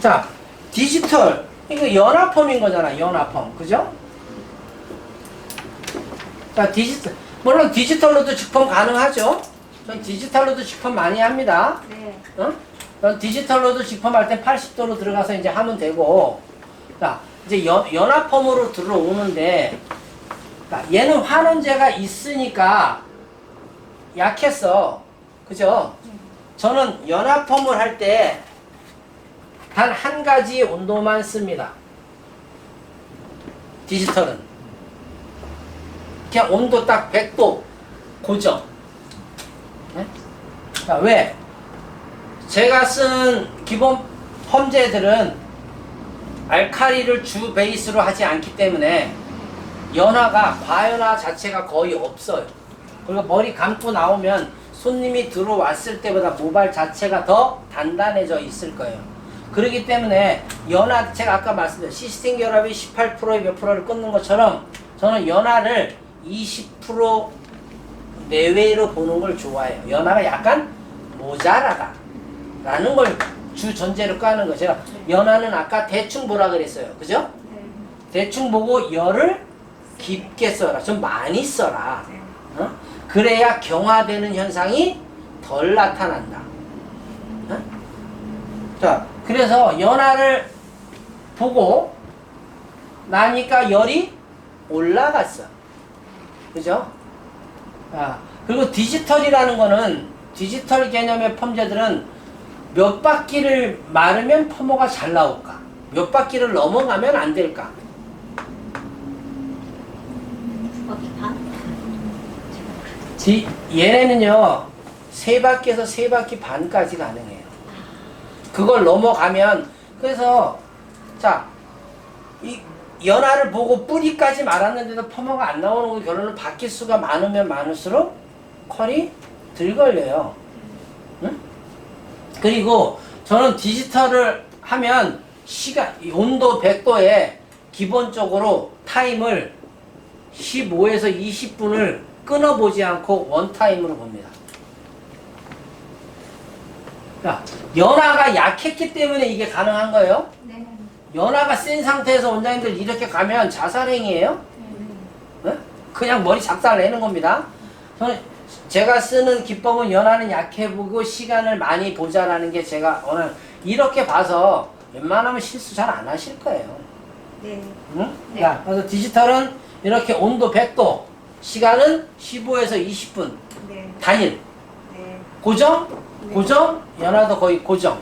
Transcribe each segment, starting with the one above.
자, 디지털. 이거 연합펌인 거잖아, 연합펌. 그죠? 자, 디지털. 물론 디지털로도 직펌 가능하죠? 전 디지털로도 직펌 많이 합니다. 네. 어? 전 디지털로도 직펌할 때 80도로 들어가서 이제 하면 되고. 자, 이제 연, 연합펌으로 들어오는데, 자, 얘는 환원제가 있으니까 약했어. 그죠? 저는 연합펌을 할 때 단 한 가지 온도만 씁니다. 디지털은. 그냥 온도 딱 100도 고정. 네? 자, 왜? 제가 쓴 기본 펌제들은 알카리를 주 베이스로 하지 않기 때문에 연화가 과연화 자체가 거의 없어요. 그리고 머리 감고 나오면 손님이 들어왔을 때보다 모발 자체가 더 단단해져 있을 거예요. 그렇기 때문에 연화 제가 아까 말씀드린 시스템 결합이 18%에 몇 프로를 끊는 것처럼 저는 연화를 20% 내외로 보는 걸 좋아해요. 연화가 약간 모자라다. 라는 걸 주 전제로 까는 거. 제가 연화는 아까 대충 보라 그랬어요. 그죠? 네. 대충 보고 열을 깊게 써라. 좀 많이 써라. 네. 어? 그래야 경화되는 현상이 덜 나타난다. 어? 자, 그래서 연화를 보고 나니까 열이 올라갔어. 그죠? 아, 그리고 디지털이라는 거는 디지털 개념의 펌제들은 몇 바퀴를 마르면 펌호가 잘 나올까? 몇 바퀴를 넘어가면 안 될까? 지, 얘네는요, 세 바퀴에서 세 바퀴 반까지 가능해요. 그걸 넘어가면, 그래서, 자, 이 연화를 보고 뿌리까지 말았는데도 펌허가 안 나오는 거 결론은 바퀴 수가 많으면 많을수록 컬이 덜 걸려요. 응? 그리고 저는 디지털을 하면 시간, 이 온도 100도에 기본적으로 타임을 15에서 20분을 끊어보지 않고 원타임으로 봅니다. 자, 연화가 약했기 때문에 이게 가능한 거예요. 네. 연화가 센 상태에서 원장님들 이렇게 가면 자살행위예요. 네. 어? 그냥 머리 작살 내는 겁니다. 저는 제가 쓰는 기법은 연화는 약해 보고 시간을 많이 보자라는 게 제가 오늘 이렇게 봐서 웬만하면 실수 잘 안 하실 거예요. 네. 응? 네. 자, 그래서 디지털은 이렇게 온도 100도, 시간은 15에서 20분, 네. 단일, 네. 고정, 네. 고정, 연화도 거의 고정.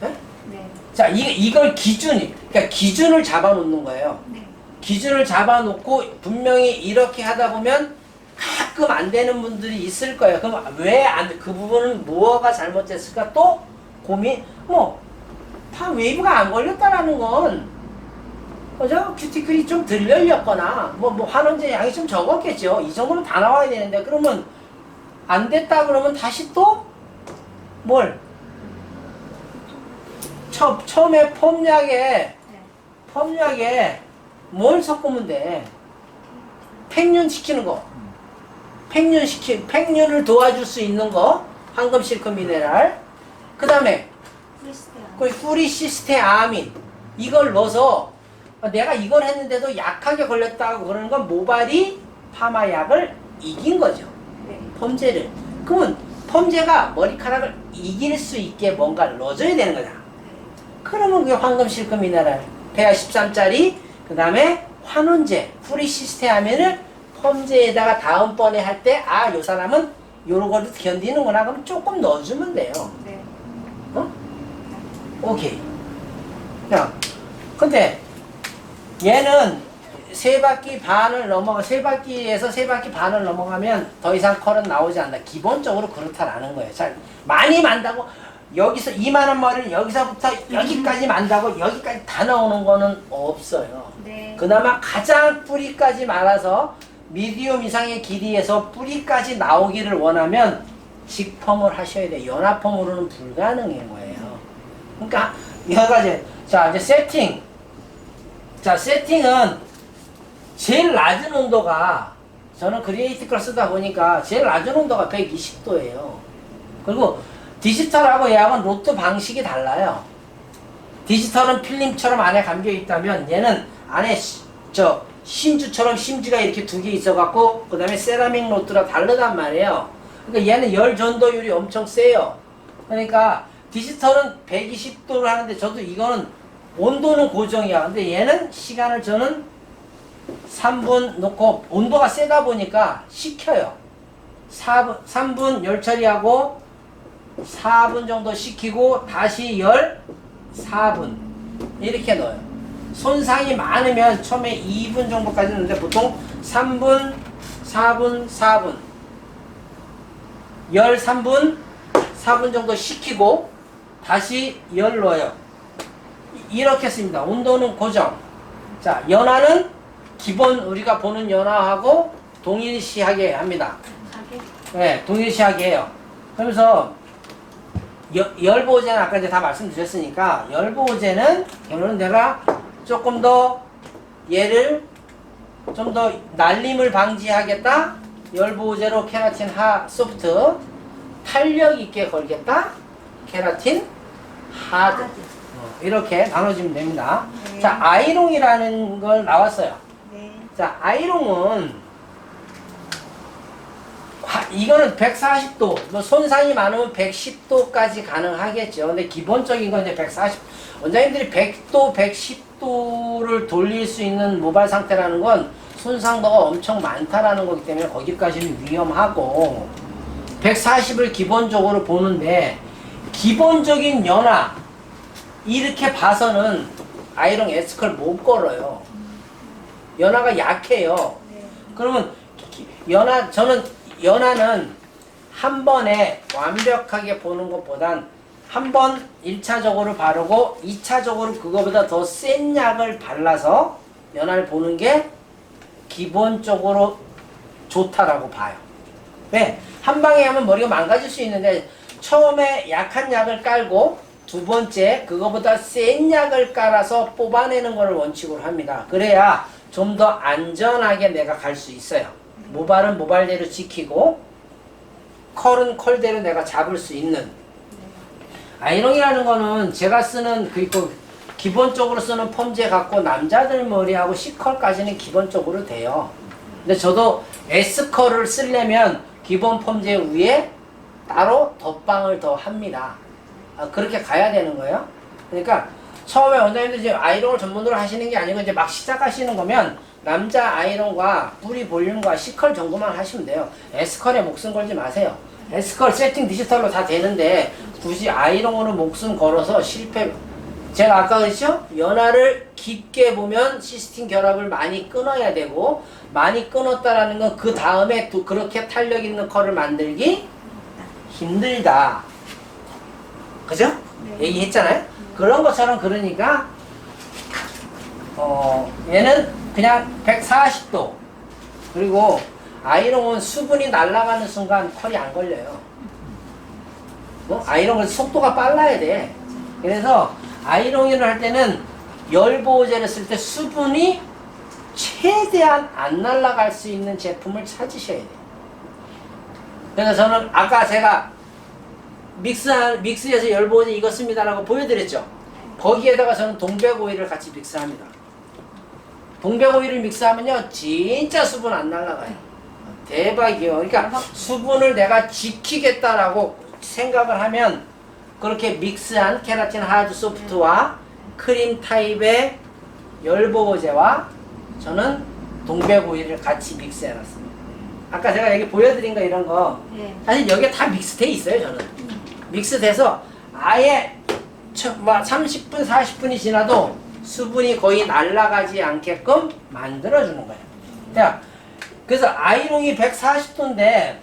네. 네? 네. 자, 이, 이걸 기준이, 그러니까 기준을 잡아놓는 거예요. 네. 기준을 잡아놓고 분명히 이렇게 하다 보면 가끔 안 되는 분들이 있을 거예요. 그럼 왜 안, 그 부분은 뭐가 잘못됐을까? 또 고민, 뭐, 다 웨이브가 안 걸렸다라는 건, 그죠? 큐티클이 좀 덜 열렸거나, 뭐, 뭐, 환원제 양이 좀 적었겠죠. 이 정도면 다 나와야 되는데, 그러면 안 됐다 그러면 다시 또, 뭘? 처, 처음에 폼약에, 네. 펌약에 뭘 섞으면 돼? 팽륜 시키는 거. 팽륜 시키, 팽륜을 도와줄 수 있는 거. 황금 실크 미네랄. 그 다음에 프리스테아. 그 후리시스테 아민. 이걸 넣어서 내가 이걸 했는데도 약하게 걸렸다고 그러는 건 모발이 파마약을 이긴 거죠. 네. 펌제를. 그러면 펌제가 머리카락을 이길 수 있게 뭔가를 넣어줘야 되는 거잖아. 그러면 그게 황금 실크 미네랄 페아 13짜리 그 다음에 환원제 프리 시스템 하면은 펌제에다가 다음번에 할 때 아 요 사람은 요런 거를 견디는구나 그럼 조금 넣어주면 돼요 네. 어? 오케이 자 근데 얘는 세 바퀴 반을 넘어가 세 바퀴에서 세 바퀴 반을 넘어가면 더 이상 컬은 나오지 않는다 기본적으로 그렇다라는 거예요 잘 많이 만다고 여기서 이만한 머리를 여기서부터 여기까지 만다고 여기까지 다 나오는 거는 없어요 네. 그나마 가장 뿌리까지 말아서 미디움 이상의 길이에서 뿌리까지 나오기를 원하면 직펌을 하셔야 돼요. 연합펌으로는 불가능한 거예요. 그러니까 여러 가지. 자 이제 세팅. 자 세팅은 제일 낮은 온도가 저는 크리에이티 걸 쓰다 보니까 제일 낮은 온도가 120도예요. 그리고 디지털하고 얘하고는 로트 방식이 달라요. 디지털은 필름처럼 안에 감겨 있다면 얘는 안에 시- 저 신주처럼 심지가 이렇게 두 개 있어갖고 그 다음에 세라믹 노트라 다르단 말이에요. 그러니까 얘는 열 전도율이 엄청 세요. 그러니까 디지털은 120도를 하는데 저도 이거는 온도는 고정이야. 근데 얘는 시간을 저는 3분 놓고 온도가 세다 보니까 식혀요. 4분, 3분 열 처리하고 4분 정도 식히고 다시 열 4분 이렇게 넣어요. 손상이 많으면 처음에 2분 정도까지 넣는데 보통 3분, 4분, 4분 열 3분, 4분 정도 식히고 다시 열 넣어요. 이- 이렇게 씁니다. 온도는 고정. 자, 연화는 기본 우리가 보는 연화하고 동일시하게 합니다. 네, 동일시하게 해요. 그러면서 여- 열보호제는 아까 이제 다 말씀드렸으니까 열보호제는 결론은 내가 조금 더 얘를 좀 더 날림을 방지하겠다. 열보호제로 케라틴 하 소프트 탄력 있게 걸겠다. 케라틴 하드 하드. 어, 이렇게 나눠지면 됩니다. 네. 자 아이롱이라는 걸 나왔어요. 네. 자, 아이롱은 화- 이거는 140도, 뭐 손상이 많으면 110도까지 가능하겠죠. 근데 기본적인 건 이제 140. 원장님들이 100도, 110도를 돌릴 수 있는 모발 상태라는 건 손상도가 엄청 많다라는 거기 때문에 거기까지는 위험하고 140을 기본적으로 보는데 기본적인 연화 이렇게 봐서는 아이롱 에스컬 못 걸어요. 연화가 약해요. 네. 그러면 기- 연화 저는 연화는 한 번에 완벽하게 보는 것보단 한 번 1차적으로 바르고 2차적으로 그거보다 더 센 약을 발라서 연화를 보는 게 기본적으로 좋다라고 봐요. 왜? 한 방에 하면 머리가 망가질 수 있는데 처음에 약한 약을 깔고 두 번째 그거보다 센 약을 깔아서 뽑아내는 것을 원칙으로 합니다. 그래야 좀 더 안전하게 내가 갈 수 있어요. 모발은 모발대로 지키고 컬은 컬대로 내가 잡을 수 있는 아이롱이라는 거는 제가 쓰는 그 있고 기본적으로 쓰는 펌제 갖고 남자들 머리하고 C컬까지는 기본적으로 돼요. 근데 저도 S컬을 쓰려면 기본 펌제 위에 따로 덧방을 더 합니다. 아, 그렇게 가야 되는 거예요. 그러니까 처음에 원장님들 이제 아이롱을 전문으로 하시는 게 아니고 이제 막 시작하시는 거면 남자 아이롱과 뿌리 볼륨과 C컬 정도만 하시면 돼요. S컬에 목숨 걸지 마세요. S컬 세팅 디지털로 다 되는데 굳이 아이롱으로 목숨 걸어서 실패 제가 아까 그랬죠? 연화를 깊게 보면 시스틴 결합을 많이 끊어야 되고 많이 끊었다라는 건 그 다음에 또 그렇게 탄력 있는 컬을 만들기 힘들다. 그죠? 네. 얘기했잖아요. 그런 것처럼 그러니까 어 얘는 그냥 140도 그리고 아이롱은 수분이 날아가는 순간 컬이 안 걸려요. 뭐 아이롱은 속도가 빨라야 돼. 그래서 아이롱을 할 때는 열 보호제를 쓸 때 수분이 최대한 안 날아갈 수 있는 제품을 찾으셔야 돼요. 그래서 저는 아까 제가 믹스한 믹스해서 열 보호제 이거 씁니다라고 보여드렸죠. 거기에다가 저는 동백 오일을 같이 믹스합니다. 동백 오일을 믹스하면요 진짜 수분 안 날아가요. 대박이요. 그러니까 수분을 내가 지키겠다라고 생각을 하면 그렇게 믹스한 케라틴 하드 소프트와 크림 타입의 열보호제와 저는 동백 오일을 같이 믹스해놨습니다. 아까 제가 여기 보여드린 거 이런 거 네. 사실 여기에 다 믹스돼 있어요 저는 믹스돼서 아예 처- 뭐 30분 40분이 지나도 수분이 거의 날아가지 않게끔 만들어주는 거예요 자, 그래서 아이롱이 140도인데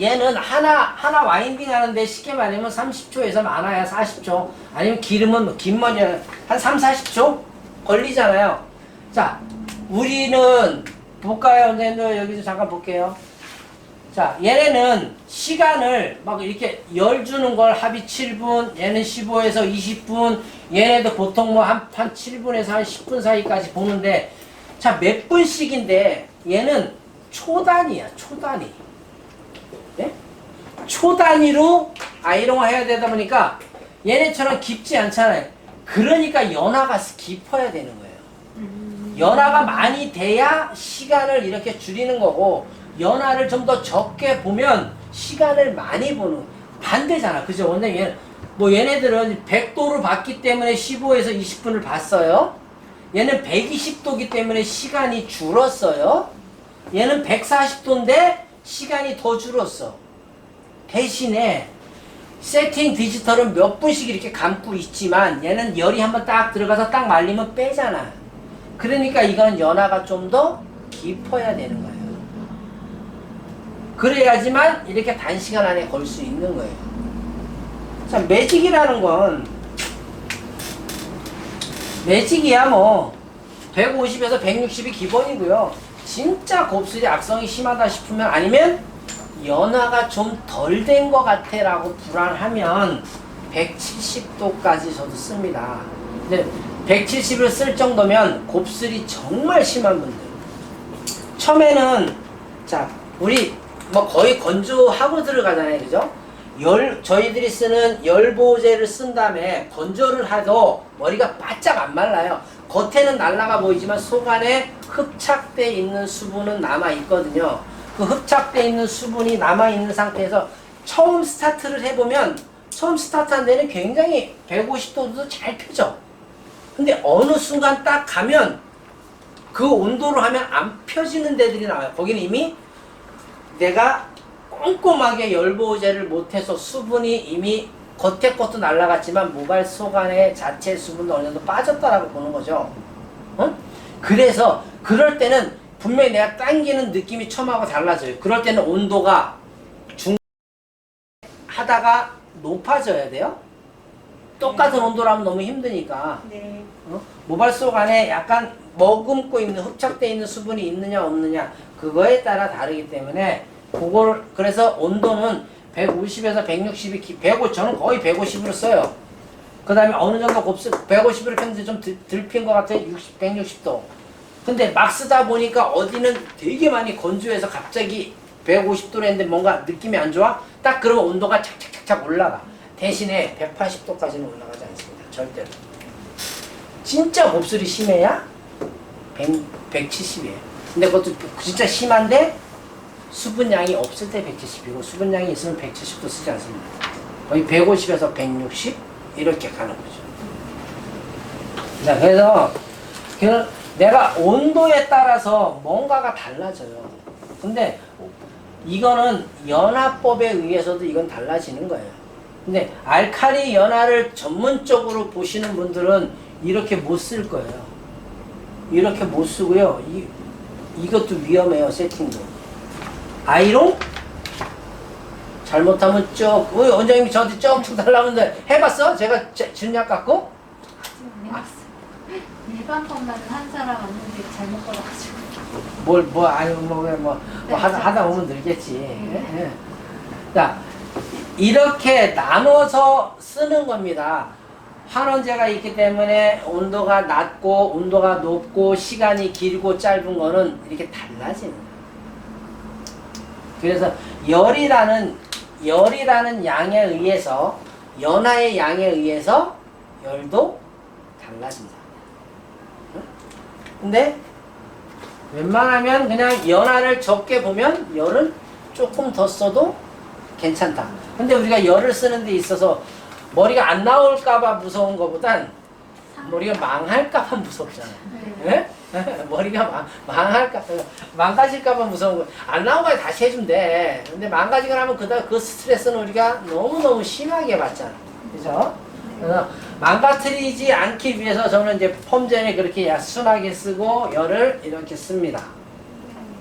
얘는 하나 하나 와인딩 하는데 쉽게 말하면 30초에서 많아야 40초. 아니면 기름은 뭐긴 머리는 한 3, 40초 걸리잖아요. 자 우리는 볼까요? 선생님들 여기서 잠깐 볼게요 자, 얘네는 시간을 막 이렇게 열 주는 걸 합이 7분, 얘는 15에서 20분, 얘네도 보통 뭐 한, 한 7분에서 한 10분 사이까지 보는데, 자, 몇 분씩인데, 얘는 초 단위야, 초 단위. 예? 초 단위로 아이롱을 해야 되다 보니까, 얘네처럼 깊지 않잖아요. 그러니까 연화가 깊어야 되는 거예요. 음. 연화가 많이 돼야 시간을 이렇게 줄이는 거고 연화를 좀 더 적게 보면 시간을 많이 보는 반대잖아. 그죠? 얘, 뭐 얘네들은 100도로 봤기 때문에 15에서 20분을 봤어요. 얘는 120도기 때문에 시간이 줄었어요. 얘는 140도인데 시간이 더 줄었어. 대신에 세팅 디지털은 몇 분씩 이렇게 감고 있지만 얘는 열이 한번 딱 들어가서 딱 말리면 빼잖아. 그러니까 이건 연화가 좀 더 깊어야 되는 거예요. 그래야지만 이렇게 단시간 안에 걸 수 있는 거예요. 자, 매직이라는 건 매직이야 뭐 150에서 160이 기본이고요. 진짜 곱슬이 악성이 심하다 싶으면 아니면 연화가 좀 덜 된 것 같아 라고 불안하면 170도까지 저도 씁니다. 근데 170을 쓸 정도면 곱슬이 정말 심한 분들. 처음에는 자 우리 뭐 거의 건조하고 들어가잖아요, 그죠? 열 저희들이 쓰는 열보제를 쓴 다음에 건조를 해도 머리가 바짝 안 말라요. 겉에는 날라가 보이지만 속 안에 흡착돼 있는 수분은 남아 있거든요. 그 흡착돼 있는 수분이 남아 있는 상태에서 처음 스타트를 해보면 처음 스타트한 데는 굉장히 150도도 잘 펴져. 근데 어느 순간 딱 가면 그 온도로 하면 안 펴지는 데들이 나와요. 거기는 이미 내가 꼼꼼하게 열보제를 못해서 수분이 이미 겉에 것도 날라갔지만 모발 속 안에 자체 수분도 어느 정도 빠졌다라고 보는 거죠. 어? 그래서 그럴 때는 분명히 내가 당기는 느낌이 처음하고 달라져요. 그럴 때는 온도가 중 하다가 높아져야 돼요. 똑같은 온도로 하면 너무 힘드니까. 네. 어? 모발 속 안에 약간 머금고 있는 흡착돼 있는 수분이 있느냐 없느냐 그거에 따라 다르기 때문에 그걸 그래서 온도는 150에서 160이 기, 150 저는 거의 150으로 써요. 그 다음에 어느 정도 곱슬 150으로 폈는데 좀 들- 들핀 것 같아요. 60, 160도. 근데 막 쓰다 보니까 어디는 되게 많이 건조해서 갑자기 150도로 했는데 뭔가 느낌이 안 좋아? 딱 그러면 온도가 착착착착 올라가. 대신에 180도까지는 올라가지 않습니다. 절대로. 진짜 곱슬이 심해야 100, 170이에요. 근데 그것도 진짜 심한데 수분량이 없을 때 170이고 수분량이 있으면 170도 쓰지 않습니다. 거의 150에서 160 이렇게 가는 거죠. 자, 그래서 그 내가 온도에 따라서 뭔가가 달라져요. 근데 이거는 연화법에 의해서도 이건 달라지는 거예요. 근데 알칼리 연화를 전문적으로 보시는 분들은 이렇게 못 쓸 거예요. 이렇게 못 쓰고요. 이, 이것도 위험해요, 세팅도. 아이롱? 잘못하면 쭉, 어, 원장님이 저한테 쭉쭉 달라는데 해봤어? 제가 제- 진약 갖고? 일반 것만은 한 사람 왔는데 잘못 걸어가지고 뭘, 뭐, 아유, 뭐, 왜, 뭐, 뭐 하다, 하다 보면 늘겠지. 예, 예. 자, 이렇게 나눠서 쓰는 겁니다. 환원제가 있기 때문에 온도가 낮고, 온도가 높고, 시간이 길고, 짧은 거는 이렇게 달라지는 거예요. 그래서 열이라는, 열이라는 양에 의해서, 연화의 양에 의해서 열도 달라진다. 응? 근데 웬만하면 그냥 연화를 적게 보면 열은 조금 더 써도 괜찮다. 근데 우리가 열을 쓰는 데 있어서 머리가 안 나올까봐 무서운 것보단 머리가 망할까봐 무섭잖아. 예? 머리가 망, 망할까, 망가질까봐 무서운 거. 안 거야 다시 해주면 돼. 근데 망가지거나 하면 그다, 그 스트레스는 우리가 너무너무 심하게 받잖아. 그죠? 그래서 망가뜨리지 않기 위해서 저는 이제 펌젠에 그렇게 야- 순하게 쓰고 열을 이렇게 씁니다.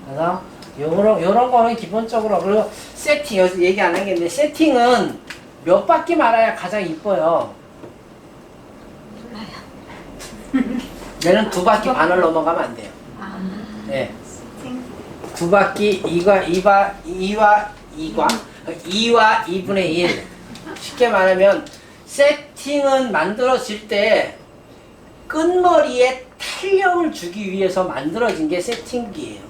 그래서 요런, 요런 거는 기본적으로 그리고 세팅, 여기서 얘기 안 하겠는데 세팅은 몇 바퀴 말아야 가장 이뻐요. 얘는 두 바퀴 반을 넘어가면 안 돼요. 네. 두 바퀴 이과 이바 이와 이과 이와 2분의 1 쉽게 말하면 세팅은 만들어질 때 끝머리에 탄력을 주기 위해서 만들어진 게 세팅기예요.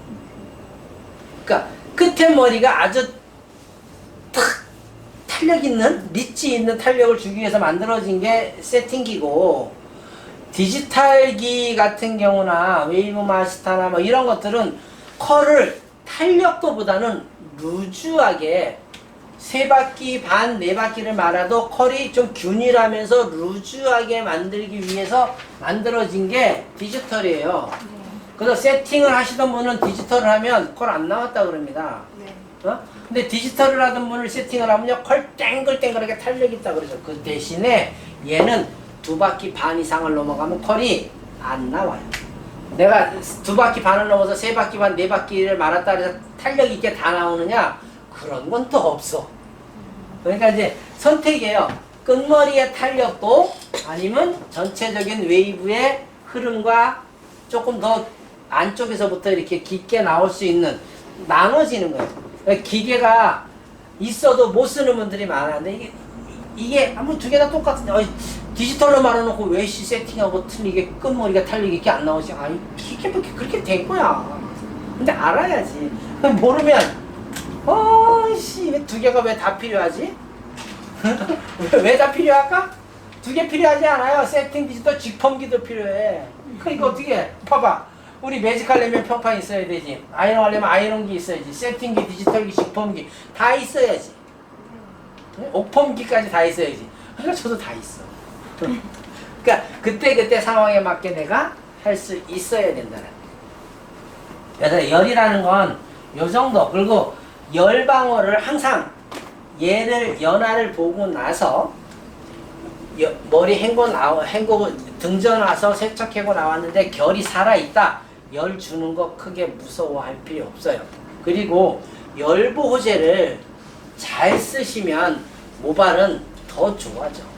그러니까 끝에 머리가 아주 탁 탄력 있는 리치 있는 탄력을 주기 위해서 만들어진 게 세팅기고 디지털기 같은 경우나 웨이브 마스터나 뭐 이런 것들은 컬을 탄력도보다는 루즈하게 세 바퀴 반, 네 바퀴를 말아도 컬이 좀 균일하면서 루즈하게 만들기 위해서 만들어진 게 디지털이에요. 네. 그래서 세팅을 하시던 분은 디지털을 하면 컬안 나왔다 그럽니다. 네. 어? 근데 디지털을 하던 분을 세팅을 하면요 컬 땡글땡글하게 탄력 있다 그러죠. 그 대신에 얘는 두 바퀴 반 이상을 넘어가면 컬이 안 나와요. 내가 두 바퀴 반을 넘어서 세 바퀴 반, 네 바퀴를 말았다 그래서 탄력 있게 다 나오느냐? 그런 건 또 없어. 그러니까 이제 선택이에요. 끝머리의 탄력도 아니면 전체적인 웨이브의 흐름과 조금 더 안쪽에서부터 이렇게 깊게 나올 수 있는 나눠지는 거예요. 그러니까 기계가 있어도 못 쓰는 분들이 많은데 이게 이게 아무 두 개 다 똑같은데 어이, 디지털로 말아놓고 왜 시 세팅하고 틀리게 끝머리가 탄력이 이렇게 안 나오지? 아니 기계 그렇게 그렇게 된 거야. 근데 알아야지. 모르면 어씨 왜두 개가 왜 다 필요하지? 왜 다 필요할까? 두 개 필요하지 않아요. 세팅 디지털 직펌기도 필요해. 그러니까 어떻게 해? 봐봐. 우리 매직 하려면 평판 있어야 되지. 아이롱 하려면 아이롱기 있어야지. 세팅기, 디지털기, 직펌기 다 있어야지. 네? 옥펌기까지 다 있어야지. 그러니까 저도 다 있어. 그러니까 그때 그때 상황에 맞게 내가 할 수 있어야 된다는. 그래서 열이라는 건 요 정도. 그리고 열 방어를 항상 얘를 연화를 보고 나서 여- 머리 헹궈 나와 헹구고 등져 놔서 세척하고 나왔는데 결이 살아 있다. 열 주는 거 크게 무서워할 필요 없어요. 그리고 열보호제를 잘 쓰시면 모발은 더 좋아져.